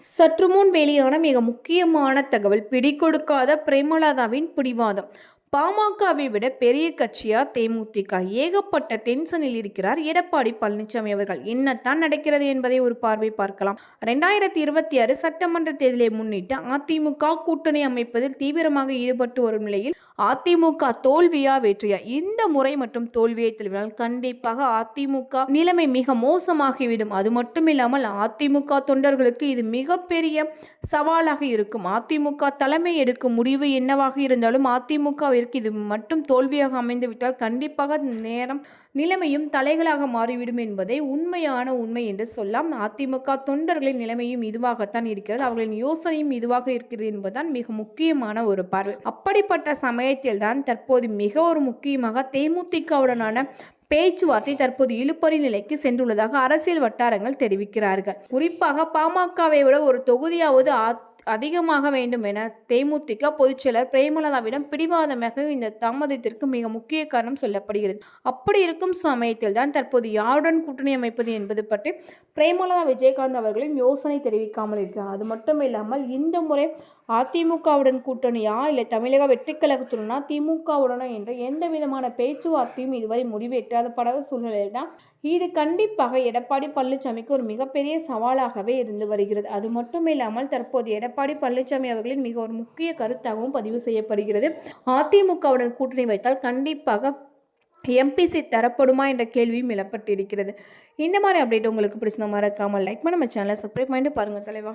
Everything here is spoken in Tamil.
சற்று முன் வெளியான மிக முக்கியமான தகவல் பிடிகொடுக்காத பிரேமலதாவின் பிடிவாதம். பாமகவை விட பெரிய கட்சியா தேமுதிக. ஏகப்பட்ட டென்ஷனில் இருக்கிறார் எடப்பாடி பழனிசாமி அவர்கள். என்னத்தான் நடக்கிறது என்பதை ஒரு பார்வை பார்க்கலாம். ரெண்டாயிரத்தி இருபத்தி ஆறு சட்டமன்ற தேர்தலை முன்னிட்டு அதிமுக கூட்டணி அமைப்பதில் தீவிரமாக ஈடுபட்டு வரும் நிலையில் அதிமுக தோல்வியா வெற்றியா? இந்த முறை மற்றும் தோல்வியை தெளிவினால் கண்டிப்பாக அதிமுக நிலைமை மிக மோசமாகிவிடும். அது மட்டும் இல்லாமல் அதிமுக தொண்டர்களுக்கு இது மிகப்பெரிய சவாலாக இருக்கும். அதிமுக தலைமை எடுக்கும் முடிவு என்னவாக இருந்தாலும் அதிமுக அதிமுகவிற்கு இது மட்டும் தோல்வியாக அமைந்துவிட்டால் கண்டிப்பாக நேரம் நிலைமையும் தலைகளாக மாறிவிடும் என்பதை உண்மையான உண்மை என்று சொல்லலாம். அதிமுக தொண்டர்களின் நிலைமையும் இதுவாகத்தான் இருக்கிறது. அவர்களின் யோசனையும் இதுவாக இருக்கிறது என்பதுதான் மிக முக்கியமான ஒரு பார்வை. அப்படிப்பட்ட சமயத்தில் தான் தற்போது மிக ஒரு முக்கியமாக தேமுதிகவுடனான பேச்சுவார்த்தை தற்போது இழுபறி நிலைக்கு சென்றுள்ளதாக அரசியல் வட்டாரங்கள் தெரிவிக்கிறார்கள். குறிப்பாக பாமகவை விட ஒரு தொகுதியாவது அ- அதிகமாக வேண்டும் என தேமுதிக பொதுச்செயலர் பிரேமலதாவிடம் பிடிவாதமாக இந்த தாமதத்திற்கு மிக முக்கிய காரணம் சொல்லப்படுகிறது. அப்படி இருக்கும் சமயத்தில் தான் தற்போது யாருடன் கூட்டணி அமைப்பது என்பது பற்றி பிரேமலதா விஜயகாந்த் அவர்களும் யோசனை தெரிவிக்காமல் இருக்கிறார். அது மட்டும் இல்லாமல் இந்த முறை அதிமுகவுடன் கூட்டணியா இல்லை தமிழக வெற்றிக் கழகத்துடனா திமுகவுடனா என்ற எந்த விதமான பேச்சுவார்த்தையும் இதுவரை முடிவெட்டாத பட சூழ்நிலையில் தான் இது கண்டிப்பாக எடப்பாடி பழனிசாமிக்கு ஒரு மிகப்பெரிய சவாலாகவே இருந்து வருகிறது. அது மட்டும் இல்லாமல் தற்போது எடப்பாடி பழனிசாமி அவர்களின் மிக ஒரு முக்கிய கருத்தாகவும் பதிவு செய்யப்படுகிறது. அதிமுகவுடன் கூட்டணி வைத்தால் கண்டிப்பாக எம்பிசி தரப்படுமா என்ற கேள்வியும் எழப்பட்டிருக்கிறது இந்த மாதிரி அப்டேட் உங்களுக்கு பிடிச்சிருந்தா மறக்காமல் லைக் பண்ண நம்ம சேனலை சப்ஸ்கிரைப் பண்ணிட்டு பாருங்கள் தலைவா.